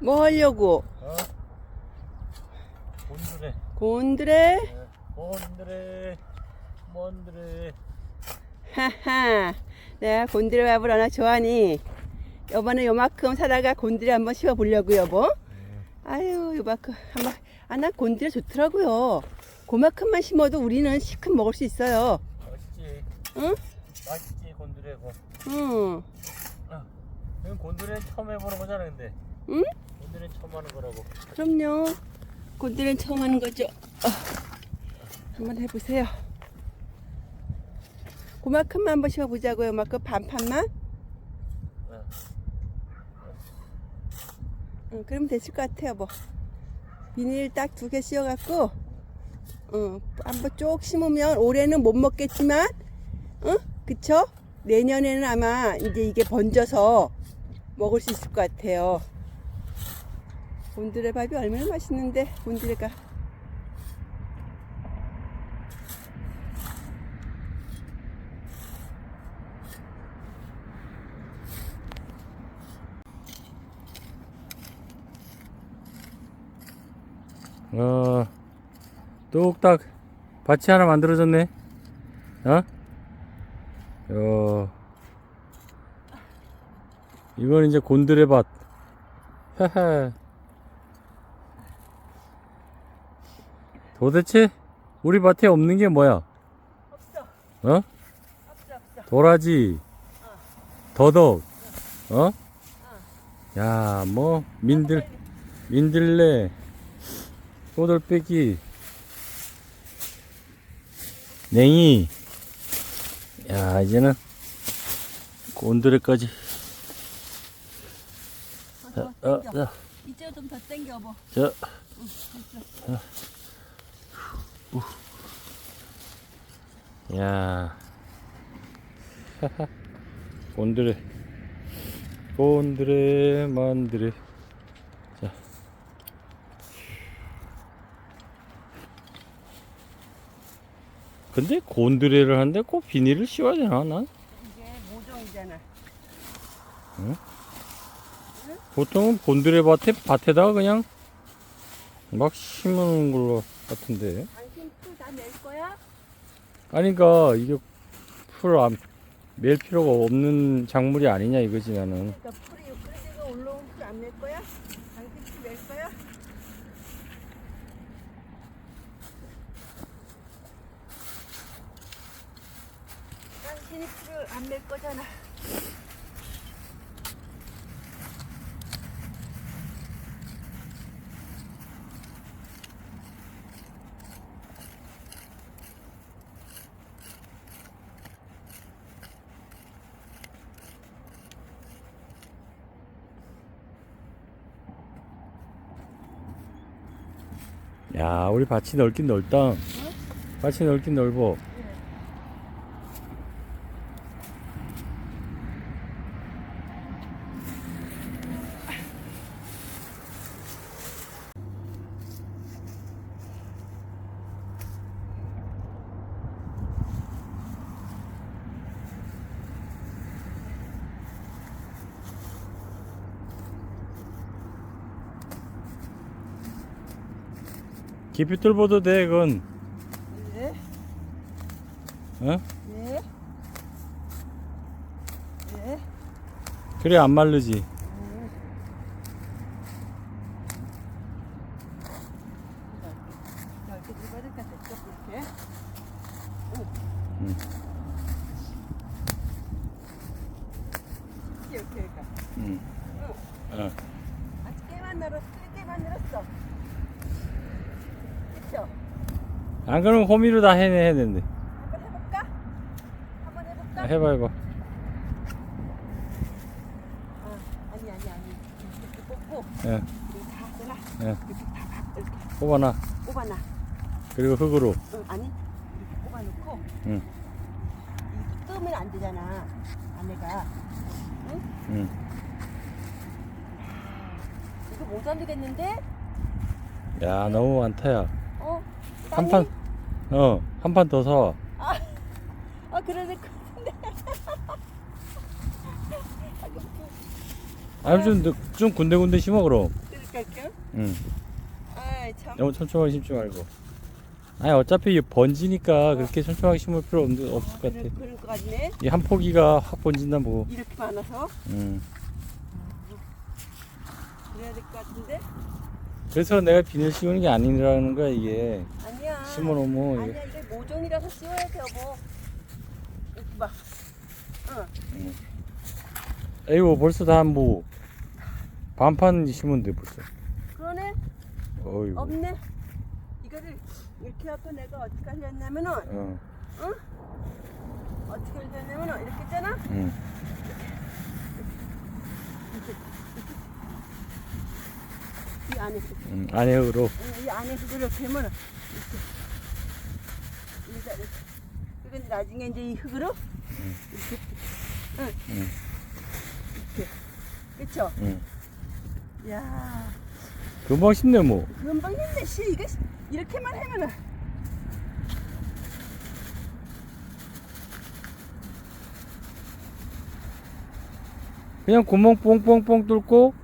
뭐 하려고? 어? 곤드레 곤드레? 어, 곤드레 몬드레 하하. 내가 곤드레 밥을 얼마나 좋아하니? 요번에 요만큼 사다가 곤드레 한번 씌워 보려고 여보. 아유, 요만큼 한번. 아, 나 곤드레 좋더라고요. 그만큼만 심어도 우리는 시큼 먹을 수 있어요. 맛있지 응? 맛있지 곤드레고 응. 아, 이건 곤드레 처음 해보는 거잖아 근데 응? 곤드레 처음 하는 거라고 그럼요. 곤드레는 처음 하는 거죠. 어. 한번 해보세요. 그만큼만 한번 씌워보자고요. 요만큼 반판만. 어. 응, 그러면 됐을 것 같아요, 뭐. 비닐 딱 두 개 씌워갖고, 어, 한번 쭉 심으면 올해는 못 먹겠지만, 응? 그쵸? 내년에는 아마 이제 이게 번져서 먹을 수 있을 것 같아요. 곤드레 밥이 얼마나 맛있는데, 곤드레가. 어, 뚝딱 밭이 하나 만들어졌네. 어? 어, 이건 이제 곤드레 밭. 헤헤. 도대체 우리 밭에 없는 게 뭐야? 없어, 어? 없어, 없어. 도라지, 더덕, 어? 야, 뭐 민들 민들레, 꼬들빼기, 냉이. 야, 이제는 곤드레까지. 더 어, 어. 자, 이제 좀더 땡겨, 뭐. 저, 야, 곤드레, 곤드레, 만드레. 자, 근데 곤드레를 하는데 꼭 비닐을 씌워야 되나? 난 이게 모종이잖아. 보통은 곤드레 밭에 밭에다가 그냥 막 심는 걸로 같은데. 아니까 이게 풀멜 필요가 없는 작물이 아니냐 이거지 나는. 그러니까 풀이 그래가 올라온 풀안낼 거야? 풀낼 거야? 당신이 풀을 안낼 거잖아. 야 우리 밭이 넓긴 넓다. 밭이 넓긴 넓어. 깊이 뚫어도 돼 그건. 네? 어? 네? 네? 그래 안 마르지. 넓게 집어넣을까 됐죠? 이렇게? 응. 이렇게 이렇게. 응. 어. 아직 깨만 늘었어. 깨만 늘었어. 그쵸? 안 그러면 호미로 다 해내 해야 되는데. 한번 해볼까? 한번 해볼까? 아, 해봐 해봐. 어, 아니 아니 아니 이렇게 뽑고 예. 그리고 다 내가 예. 이렇게 다막 이렇게 뽑아놔. 뽑아놔. 그리고 흙으로. 응, 아니 이렇게 뽑아놓고 응. 이거 뜨면 안 되잖아. 안에가. 응? 응. 이거 못 만들겠는데? 야 너무 많다야. 어? 한? 판. 어. 한 판 더 사와. 아 그러네. 근데 아니 좀, 좀 군데군데 심어 그럼. 갈게요. 응. 아이 참. 너무 촘촘하게 심지 말고. 아니 어차피 번지니까 그렇게 촘촘하게 심을 필요 없, 없을 것 그럴, 같아. 그럴 것 같네. 이 한 포기가 확 번진다 뭐. 이렇게 많아서 응. 그래야 될 것 같은데. 그래서 내가 비닐 씌우는 게 아니라는 거야 이게. 아니야. 심어놓으면 이게. 아니야 이게 모종이라서 씌워야 돼 여보. 이렇게 봐. 응. 에이고 벌써 다 뭐 반판 심으면 돼 벌써. 그러네. 어이구. 없네. 이거를 이렇게 하고 내가 어떻게 하려냐면은 어. 어떻게 하려냐면은 이렇게 있잖아. 응. 안에서 응. 안에로. 이 안에서 이렇게 하면은 이렇게 이렇게. 그건 나중에 이제 이 흙으로 이렇게 응. 응. 이렇게 그쵸? 응. 야 금방 심네 뭐. 금방 힘내 씨 이게 이렇게만 하면은 그냥 구멍 뽕뽕뽕 뚫고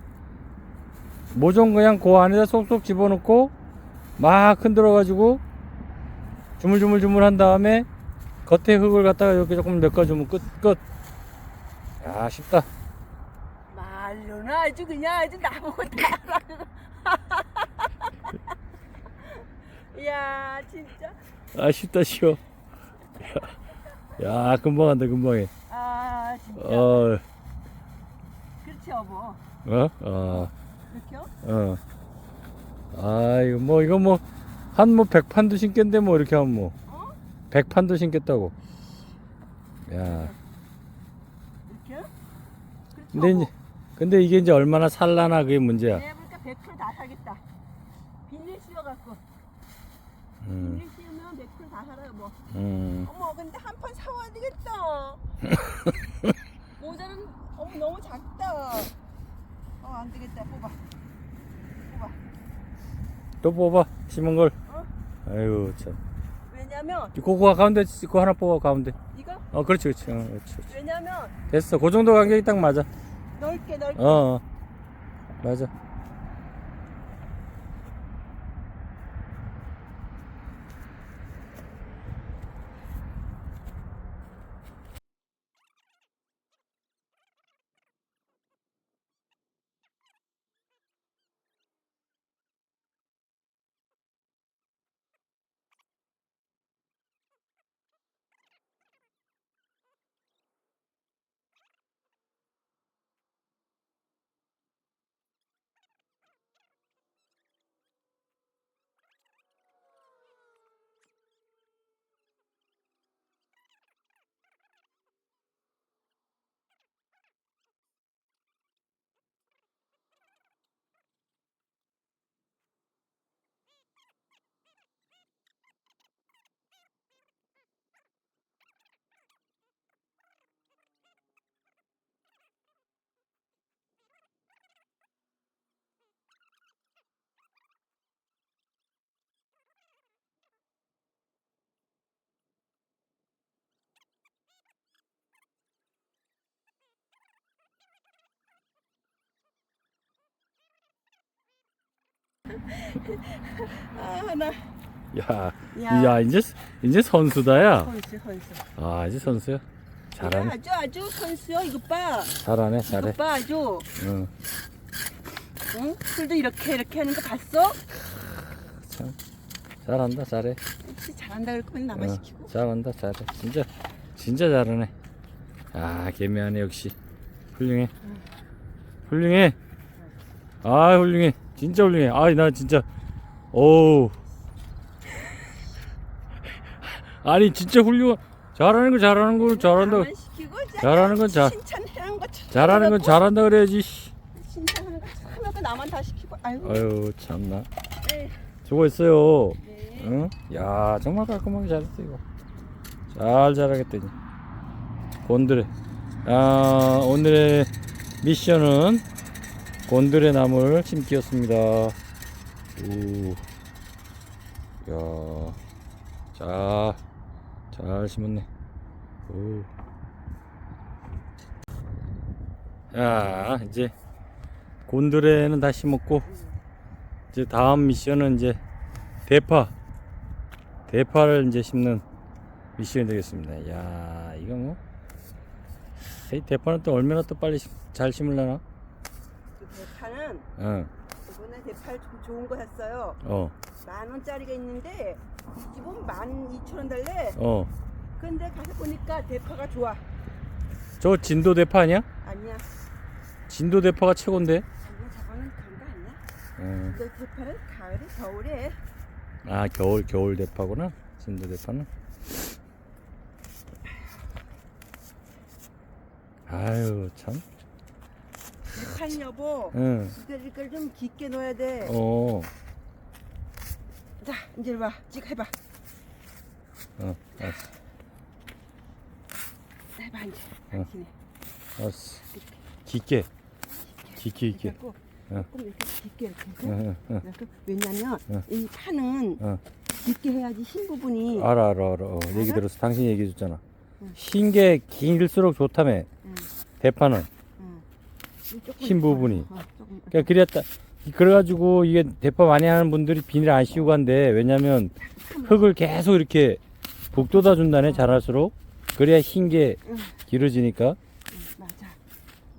모종 그냥 그 안에다 쏙쏙 집어넣고 막 흔들어 가지고 주물주물주물 한 다음에 겉에 흙을 갖다가 이렇게 조금 메꿔주면 끝 끝. 야 쉽다. 말로는 아주 그냥 아주 나보고 다 알아. 야 진짜 아 쉽다 쉬워. 야, 야 금방 한다 금방 해. 아 진짜 어, 그렇지 여보 어, 어? 어. 아 이거 뭐 이거 뭐 한 뭐 백판도 신겠는데 뭐 이렇게 하면 뭐 어? 백판도 신겠다고. 야. 근데. 이제 근데 이게 이제 얼마나 살라나 그게 문제야. 내가 보니까 100%다 사겠다 비닐 씌워갖고 음, 비닐 씌우면 100%다 살아요 뭐 음. 어머 근데 한 판 사와야 되겠다 모자는 어머 너무 작다 어 안 되겠다 뽑아 뽑아 또 뽑아 심은 걸. 어? 아유 참. 왜냐면 그거 가운데 그거 하나 뽑아 가운데. 이거 어 그렇지 그렇지. 어, 그렇지, 그렇지. 왜냐면 됐어. 그 정도 간격이 딱 맞아. 넓게 넓게 어, 어. 맞아. 아 하나 야, 야. 야 이제 이제 선수다야. 선수 선수 아 이제 선수야. 야, 잘하네. 아주 아주 선수야 이거 봐 잘하네. 이거 잘해. 봐 아주 응. 응? 풀도 이렇게 이렇게 하는 거 봤어? 참 잘한다. 잘해. 혹시 잘한다 그럴 거면 나만 어, 시키고 잘한다. 잘해. 진짜 진짜 잘하네. 아 개미하네 역시. 훌륭해. 훌륭해. 아 훌륭해. 진짜 훌륭해. 아나 진짜. 오. 아니 진짜 훌륭. 잘하는 거 잘하는 거 잘한다. 시키고 잘하는 건 잘- 칭찬하는 거 참- 잘하는 건 잘한다 그래야지. 씨. 칭찬하는 거 참 하고 나만 다 시키고 아이고 아유 참나. 네. 수고했어요. 네. 응? 야 정말 깔끔하게 잘했어 이거. 잘 이제. 곤드레. 아 오늘의 미션은 곤드레 나물 심기였습니다. 오. 야. 자. 잘 심었네. 오. 야 이제 곤드레는 다 심었고 이제 다음 미션은 이제 대파 대파를 이제 심는 미션이 되겠습니다. 야 이거 뭐. 이 대파는 또 얼마나 또 빨리 심- 잘 심으려나? 어, 이번에 대파를 좀 좋은 거 샀어요. 어, 만 원짜리가 있는데 지금 만 이천 원 달래. 어. 근데 가서 보니까 대파가 좋아. 저 진도 대파 아니야? 아니야. 진도 대파가 최고인데. 아니야. 저거는 그런 거 아니야. 어. 너 대파는 가을에 겨울에 아 겨울 겨울 대파구나. 진도 대파는. 아유 참. 대파는 여보. 응. 이걸 좀 깊게 넣어야 돼. 어. 자 이제 와. 찍 해봐. 어. 알았어. 해봐 이제. 어. 당신이. 알았어. 깊게. 깊게 깊게. 그래갖고 어. 조금 이렇게 깊게 이렇게. 응, 응, 응. 왜냐면 어. 이 파는 어. 깊게 해야지 흰 부분이. 알아 알아 알아. 어, 얘기? 들었어. 당신이 얘기해 줬잖아. 응. 흰게 길수록 좋다며. 응, 대파는. 응. 흰 부분이. 어. 그러니까 그랬다. 그래가지고 이게 대파 많이 하는 분들이 비닐 안 씌우고 한대. 왜냐면 흙을 계속 이렇게 북돋아 준다네. 자랄수록. 그래야 흰게 응, 길어지니까. 응, 맞아.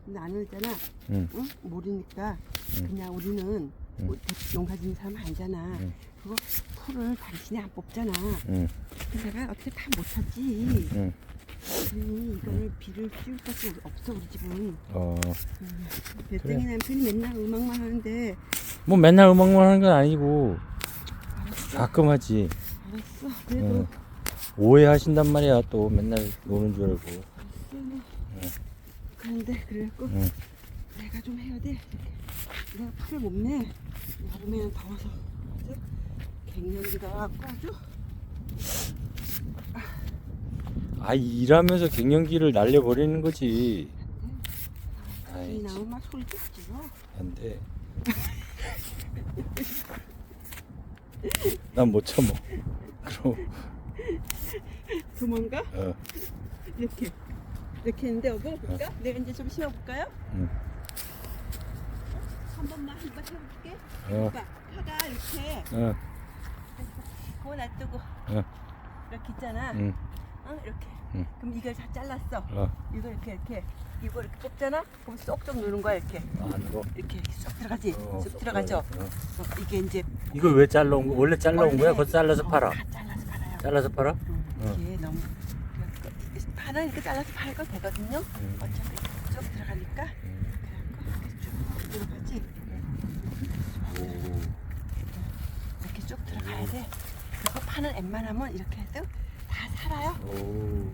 나는 있잖아. 응. 응? 모르니까 응. 그냥 우리는 응. 뭐 대- 농사 짓는 사람 아니잖아. 응. 그거 풀을 당신이 안 뽑잖아. 응. 근데 내가 어떻게 다 못하지. 응. 그러니 이거는 비를 씌울 것이 없어 우리 집은. 어. 배짱이 남편이 맨날 음악만 하는데 뭐 맨날 음악만 하는 건 아니고. 가끔 하지. 알았어. 그래도 응. 오해하신단 말이야. 또 맨날 노는 줄 알고. 알았어. 그런데 그래갖고 응. 내가 좀 해야 돼. 내가 풀을 못 내. 여름에는 더워서 갱년기가 왔고 아주 아 일하면서 갱년기를 날려버리는 거지. 이 아이 나오면 막 소리 좀 질러. 안돼. 난 못 참어. 그럼 도망가? 어, 이렇게 이렇게 했는데 여보 볼까? 내가 이제 좀 심어볼까요? 응. 한 번만 한번 해볼게. 어, 오빠 파가 이렇게 어, 그거 놔두고 어, 이렇게 있잖아. 응, 어 이렇게. 응. 그럼 이걸 다 잘랐어. 어. 이거 이렇게 이렇게 이거 이렇게 뽑잖아. 그럼 쏙쏙 누른 거야 이렇게. 아 이거. 이렇게 쏙 들어가지. 어, 쏙 들어가죠. 어. 어, 이게 이제 이걸 왜 잘라온 거? 원래 잘라온 거야? 그거 잘라서 어, 팔아. 다 잘라서 팔아요. 잘라서 팔아? 응, 이게 너무 이렇게 잘라서 팔고 되거든요. 응. 어차피 쭉 들어가니까 그래갖고 이렇게 쭉 들어가지. 오. 이렇게 쭉 들어가야 돼. 그리고 파는 웬만하면 이렇게 해도 다 살아요. 오.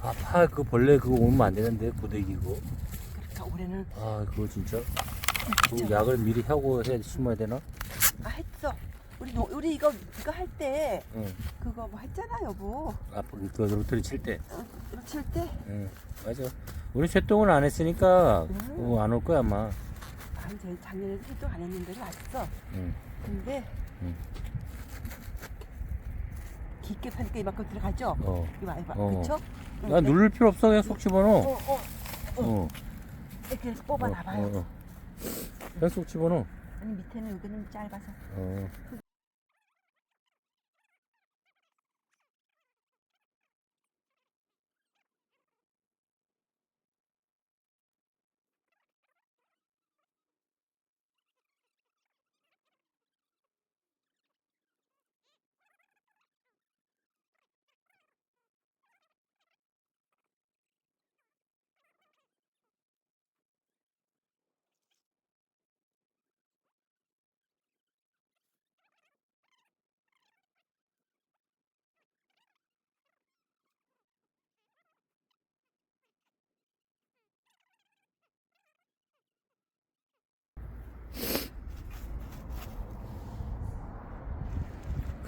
아, 파, 그 벌레 그거 오면 안 되는데, 그거. 그러니까 올해는 아, 그거 진짜. 그? 약을 미리 하고 해, 심어야 되나? 아 했어. 우리 노, 우리 이거 이거 할 때 응. 그거 뭐 했잖아 여보. 아, 그 로터리 칠 때. 어, 이거 칠 때. 응. 맞아. 우리 쇠똥을 안 했으니까, 음. 안올 거야, 아마. 아니 저 작년에 해도 안 했는데 왔어. 응. 근데 응. 깊게 파니까 이만큼 들어가죠. 어. 이거 봐, 이거 봐. 어. 그쵸? 나 누를 필요 없어. 그냥 속 집어넣어. 어, 어, 어. 이렇게 해서 뽑아놔봐요. 어, 어, 어. 그냥 속 집어넣어. 아니 밑에는 여기는 짧아서. 어.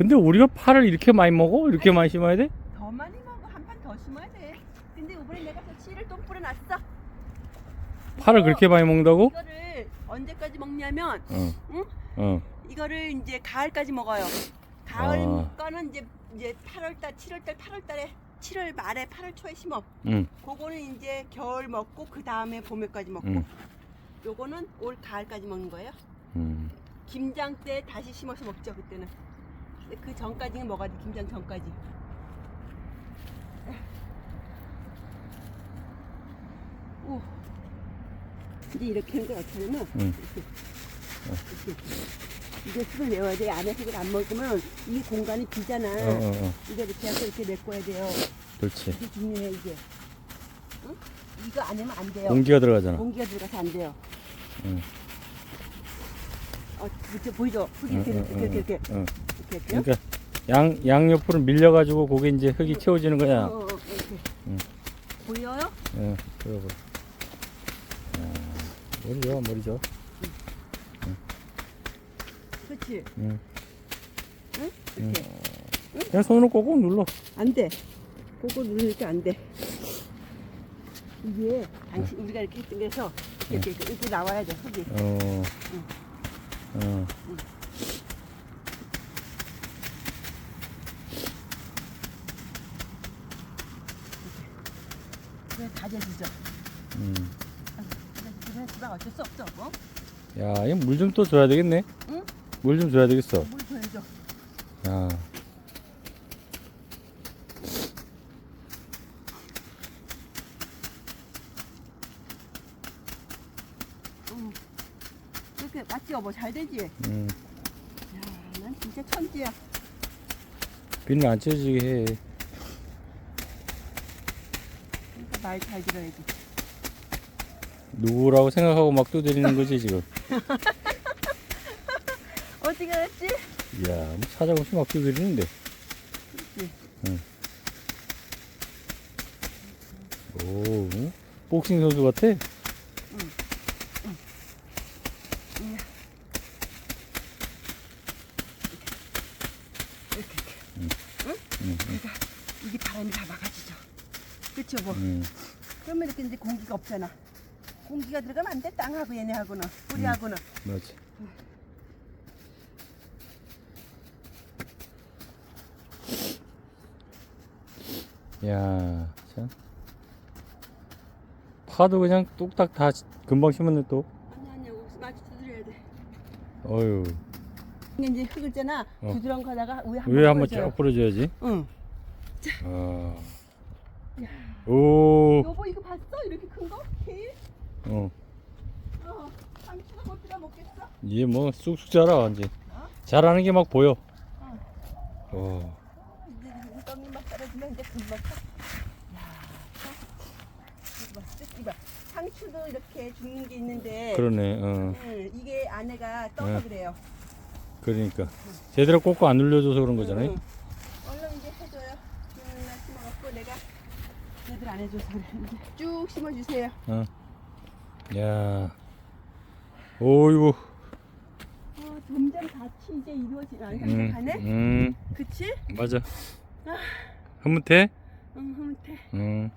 근데 우리가 파를 이렇게 많이 먹어? 이렇게 많이 심어야 돼? 더 많이 먹어 한 판 더 심어야 돼. 근데 이번에 내가 저 씨를 좀 뿌려놨어. 파를 그렇게 많이 먹는다고? 이거를 언제까지 먹냐면 어. 응? 어. 이거를 이제 가을까지 먹어요. 가을 아. 거는 이제 이제 8월달, 7월달, 8월달에 7월 말에 8월 초에 심어. 응. 그거는 이제 겨울 먹고 그 다음에 봄에까지 먹고. 응. 요거는 올 가을까지 먹는 거예요. 음. 김장 때 다시 심어서 먹죠 그때는. 그 전까지는 먹어야 돼 김장 전까지. 오. 이제 이렇게 하는 어떻게 하냐면 응. 이렇게 이렇게 이제 흙을 내어야 돼 안에 흙을 안 먹으면 이 공간이 비잖아. 어, 어, 어. 이거 이렇게 해서 이렇게 메꿔야 돼요. 그렇지. 이게 중요해 이게. 응? 이거 안 하면 안 돼요. 공기가 들어가잖아. 공기가 들어가서 안 돼요. 응. 어, 이렇게 보이죠? 흙이 응, 이렇게 응, 이렇게 이렇게 이렇게 응. 이렇게 이렇게요? 그러니까 양, 양 옆으로 밀려가지고 거기 이제 흙이 채워지는 어, 거야. 어, 어, 이렇게. 응. 보여요? 응, 그래, 그래. 머리 좋아, 머리 좋아. 그렇지. 응. 응? 이렇게. 그냥 손으로 꼭꼭 눌러. 안 돼. 그거 누르니까 안 돼. 이게 당신 우리가 이렇게 했던 데서 이렇게, 이렇게, 이렇게 나와야 돼 흙이. 어. 어. 그래. 음. 그래 지방 어쩔 수 없어. 뭐? 야, 이물좀 또 줘야 되겠네. 응? 물 좀 줘야 되겠어. 물 보여줘. 야. 응. 여보 잘 되지? 음. 야, 난 진짜 천지야. 비늘 안 찢어지게 해. 그러니까 말 잘 들어야지. 누구라고 생각하고 막 두드리는 거지, 지금. 어디 갔지? 이야, 뭐 사자 없이 막 두드리는데. 그렇지. 응. 오, 응? 복싱 선수 같아? 이야. 이렇게 이렇게. 응, 응. 그러니까 이게 바람이 다 막아지죠. 그렇죠, 뭐. 음. 그러면 이렇게 이제 공기가 없잖아. 공기가 들어가면 안 돼. 땅하고 얘네하고는 뿌리하고는. 맞지. 야, 참. 파도 그냥 뚝딱 다 금방 심었네 또. 아니 아니야. 옥수 마치 두드려야 돼. 어휴. 이게 이제 흙을 있잖아. 어. 부드러운 거다가 위에 한번 위에 한번. 쫙 뿌려줘야지. 응. 아. 야. 오. 여보 이거 봤어? 이렇게 큰 거? 케일? 어. 어. 상추가 못 들어 먹겠어? 얘 뭐 쑥쑥 자라 완전. 어? 자라는 게 막 보여. 어. 어. 이제 떡잎만 떨어지면 이제 금방 커. 야. 이거 봐. 쑥 이봐. 상추도 이렇게 죽는 게 있는데. 그러네. 어. 응, 이게 안에가 떠서 네. 그래요. 그러니까 제대로 꽂고 안 눌려줘서 그런 거잖아요. 응. 얼른 이제 해줘요. 음, 나 심어갖고 내가 얘들 안 해줘서 그래. 쭉 심어주세요. 어. 야. 오이고. 어, 점점 같이 이제 이루어지는 음. 가네. 음. 그치? 맞아. 흐뭇해? 응, 흐뭇해. 음.